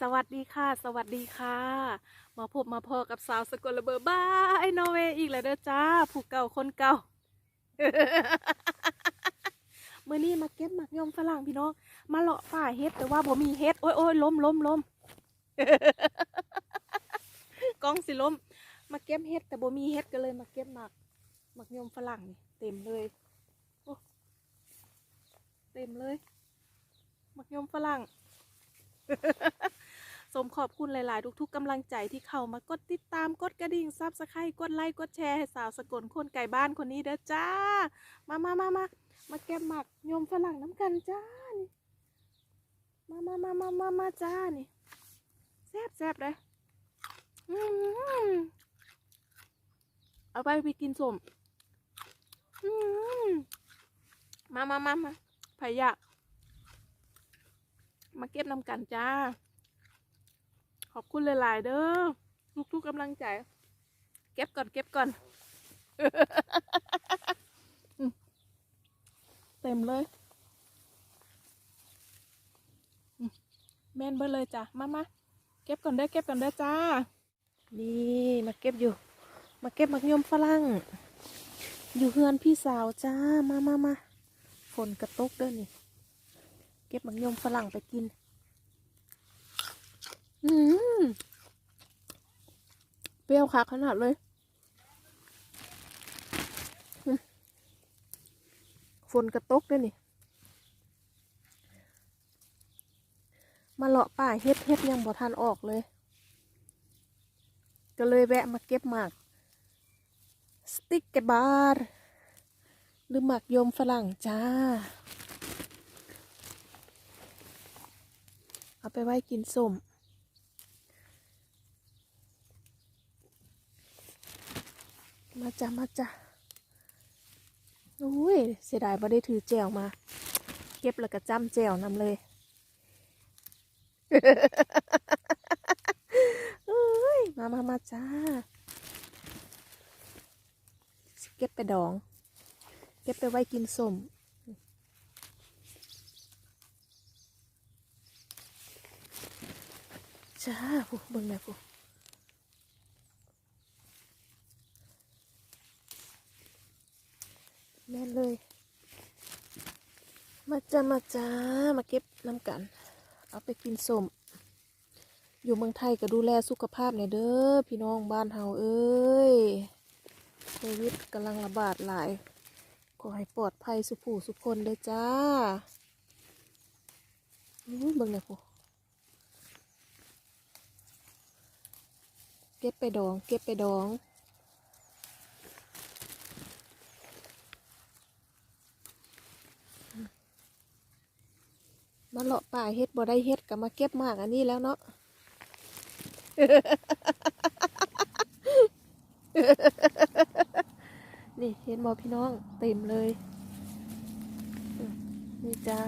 สวัสดีค่ะ สวัสดีค่ะ มาพบมาพอกับสาวสกลระเบอร์บ้ายนอเวย์อีกแล้วเด้อจ้า ผู้เก่าคนเก่าเมื่อนี้มาเก็บหมักยมฝรั่งพี่น้อง มาเลาะป่าเฮ็ดแต่ว่าบ่มีเฮ็ด โอ้ยโอ้ยล้มล้มล้มกล้องสิล้ม มาเก็บเฮ็ดแต่บ่มีเฮ็ดก็เลยมาเก็บหมักหมักยมฝรั่งนี่เต็มเลยเต็มเลยหมักยมฝรั่ง สมขอบคุณหลาย ๆ ทุก ๆกำลังใจที่เข้ามากดติดตามกดกระดิ่งซับสไครต์กดไลค์กดแชร์ให้สาวสกลคนไก่บ้านคนนี้เด้อจ้า มามามามามาเก็บหมักยมฝรั่งน้ำกันจ้านี่มามามามามามาจ้านี่แซ่บแซ่บเลยอืมเอาไปไปกินสมมามามามาพายะมาเก็บน้ำกันจ้า ขอบคุณหลาย ๆ เด้อทุกๆกำลังใจ เก็บก่อนเก็บก่อน เต็มเลยแม่นเบิดเลยจ้ะ มามาเก็บก่อนเด้เก็บก่อนเด้จ้า นี่มาเก็บอยู่ มาเก็บมักยมฝรั่ง อยู่เฮือนพี่สาวจ้า มามามาฝนกระตกเด้อนี่ เก็บมังยมฝรั่งไปกิน อืมเปรี้ยวคักขนาดเลย ฝนกระตกด้วยนี่ มาเลาะป่าเฮ็ดเฮ็ดยังบ่ทันออกเลย ก็เลยแวะมาเก็บหมาก สติ๊กเกบาร์หรือหมากยมฝรั่งจ้า เอาไปไว้กินส้ม มาจ้ะมาจ้ะอุ้ยเสียดายบ่ได้ถือแจวมา เก็บแล้วก็จ้ำแจวนำเลยเอ้ยมามามาจ้าเก็บไปดอง เก็บไปไว้กินส้มจ้าผู้เบิ่งแม่ผู้ แม่นเลย มาจ้ามาจ้ามาเก็บน้ำกัน เอาไปกินสมอยู่เมืองไทยก็ดูแลสุขภาพหน่อยเด้อพี่น้องบ้านเฮาเอ้ยโควิดกำลังระบาดหลาย ขอให้ปลอดภัยสุผู้สุคนเด้อจ้าอู้เบิ่งแม่ผู้เก็บไปดอง เก็บไปดอง มาเลาะป่าเฮ็ดบ่ได้เฮ็ดก็มาเก็บมากอันนี้แล้วเนาะนี่เห็นบ่พี่น้องเต็มเลยนี่จ้า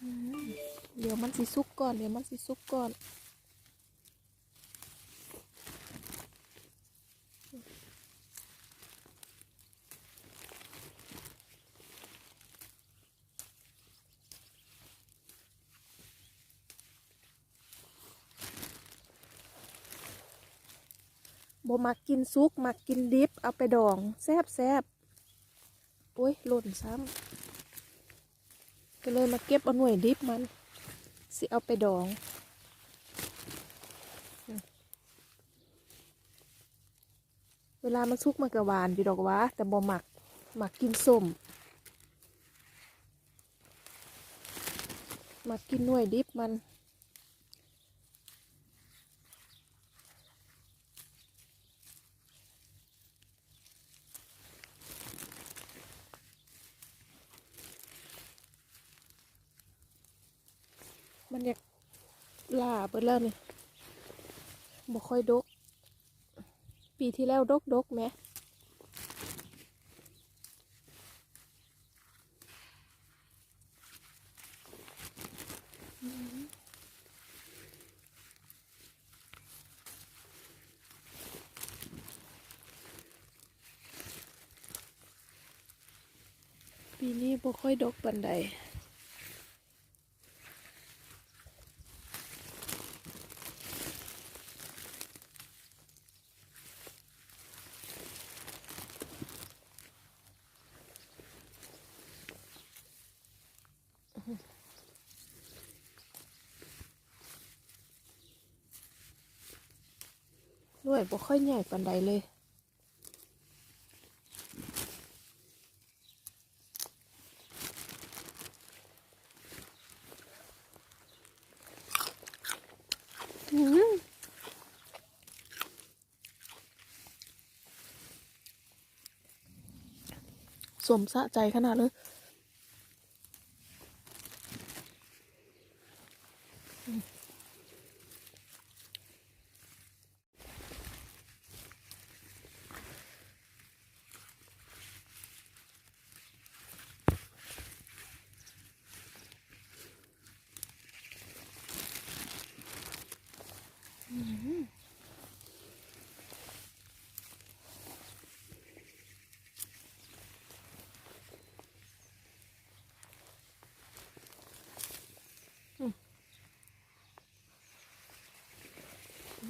อืม เดี๋ยวมันสิสุกก่อน เดี๋ยวมันสิสุกก่อนบ่มักกินซุกมักกินดิบ เอาไปดอง แซบแซบโอ้ยหล่นซ้ำก็เลยมาเก็บเอาหน่วยดิบมัน สิเอาไปดองเวลามันสุกมันก็หวานอยู่ดอกวะแต่บ่หมักหมักกินส้มหมักกินหน่วยดิบมัน มันอยากลาเบิดแล้วนี่บ่ค่อยดก ปีที่แล้วดกดกๆแหมปีนี้บ่ค่อยดกปานใด ด้วยบ่ค่อยใหญ่ปานใดเลย อืมสมสะใจขนาดเลย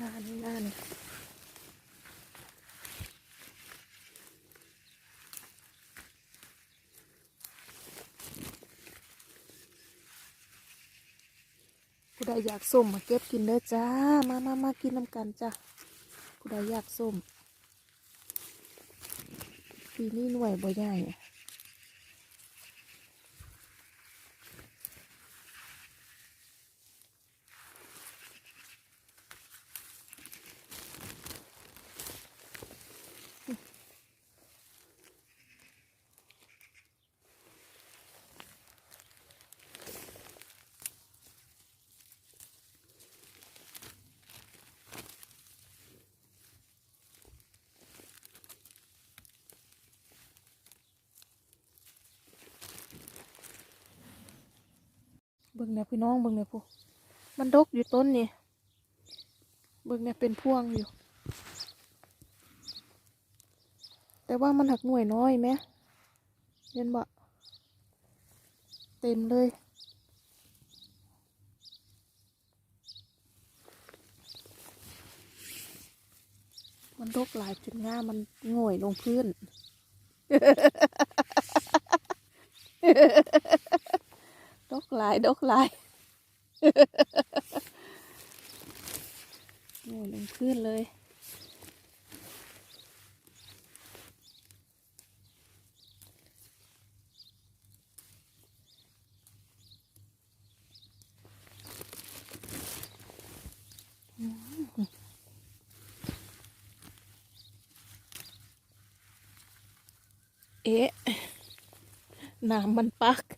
งานนี่งานนี่ผู้ใด อยากส้มมาเก็บกินเด้อจ้า มามามากินน้ำกันจ้าผู้ใดอยากส้มปีนี้หน่วยบ่ใหญ่ เบิ่งเนี่ยพี่น้องเบิ่งเนี่ยพวกมันดกอยู่ต้นนี่เบิ่งเนี่ยเป็นพวงอยู่ แต่ว่ามันหักหน่วยน้อยไหมเห็นบ่เต็มเลยมันดกหลายจนง่ามันง่อยลงพื้น กลาย ดกลายโง่อยลงพื้นเลย เอ๊ะ น้ำมันปัก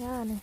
ย่าเนี่ย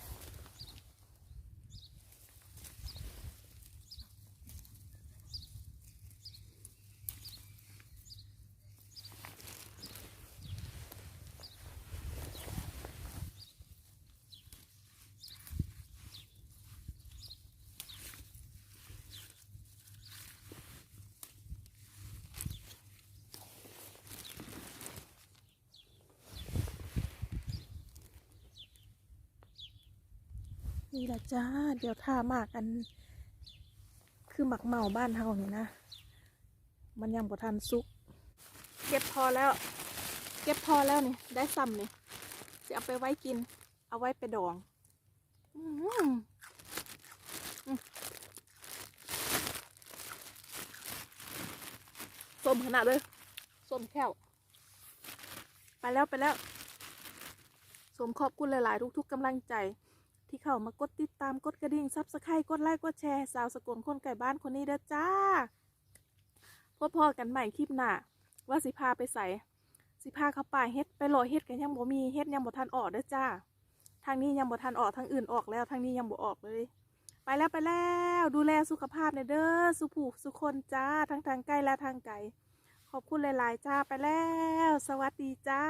นี่ละจ้า เดี๋ยวท่ามากอัน คือหมักเมาบ้านเฮานี่นะ มันยังบ่ทันสุก เก็บพอแล้ว เก็บพอแล้วนี่ ได้ซ้ำนี่จะเอาไปไว้กิน เอาไว้ไปดองส้มขนาดเลยส้มแค่วไปแล้วไปแล้วสมขอบคุณหลาย ๆ ทุก ๆกำลังใจ ที่เข้ามากดติดตามกดกระดิ่งซับสไครต์กดไลค์กดแชร์สาวสกลคนไก่บ้านคนนี้เด้อจ้าพบพอกันใหม่คลิปหน้าว่าสิพาไปใส่สิพาเข้าป่าเฮ็ดไปรอเฮ็ดกันยังบ่มีเฮ็ดยังบ่ทันออกเด้อจ้าทางนี้ยังบ่ทันออกทางอื่นออกแล้วทางนี้ยังบ่ออกเลย ไปแล้วไปแล้วดูแลสุขภาพในเด้อสุผูสุคนจ้าทั้งทางใกล้และทางไกลขอบคุณหลาย ๆ จ้าไปแล้ว สวัสดีจ้า